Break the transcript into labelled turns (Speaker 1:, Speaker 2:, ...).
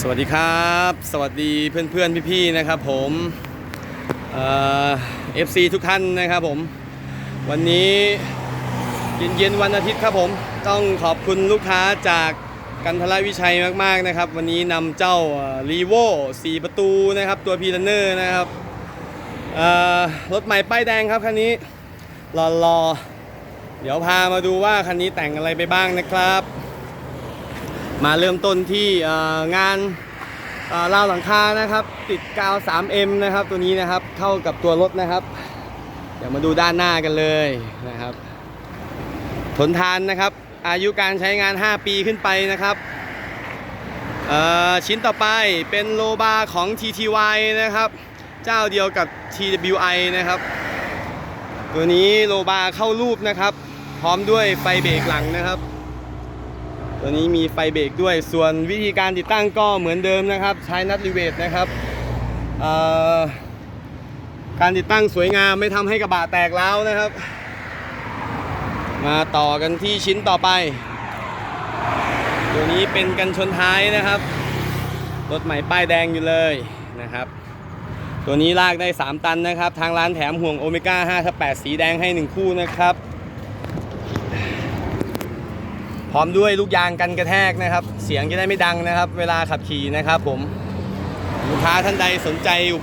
Speaker 1: สวัสดีครับ สวัสดีเพื่อนๆพี่ๆนะครับผมเอฟซีทุกท่านนะครับผม วันนี้เย็นๆวันอาทิตย์ครับผม ต้องขอบคุณลูกค้าจากกันทละวิชัยมากๆนะครับ วันนี้นำเจ้ารีโว่4ประตูนะครับ ตัวพีลันเนอร์นะครับรถใหม่ป้ายแดงครับคันนี้รอๆเดี๋ยวพามาดูว่าคันนี้แต่งอะไรไปบ้างนะครับ มาเริ่มต้นที่งานราวหลังคานะครับ ติดกาว 3M นะครับ ตัวนี้นะครับเข้ากับตัวรถนะครับ เดี๋ยวมาดูด้านหน้ากันเลยนะครับ ทนทานนะครับ อายุการใช้งาน 5 ปีขึ้นไปนะครับชิ้นต่อไปเป็นโลบาของ TTY นะครับ เจ้าเดียวกับ TWI นะครับ ตัวนี้โลบาเข้ารูปนะครับ พร้อมด้วยไฟเบรกหลังนะครับ ตัวนี้มีไฟเบรกด้วยส่วนวิธีการติดตั้งก็เหมือนเดิมนะครับ ใช้นัดรีเวทนะครับการติดตั้งสวยงามไม่ทำให้กระบะแตกร้าวนะครับ มาต่อกันที่ชิ้นต่อไป ตัวนี้เป็นกันชนท้ายนะครับรถใหม่ป้ายแดงอยู่เลยนะครับ ตัวนี้ลากได้ 3 ตันนะครับ ทางร้านแถมห่วงโอเมก้า5ทับ8สีแดงให้ 1 คู่นะครับ พ ร้อมด้วยลูกยางกันกระแทกนะครับ เสียงจะได้ไม่ดังนะครับ เวลาขับขี่นะครับผมลูกค้าท่านใดสนใจอุป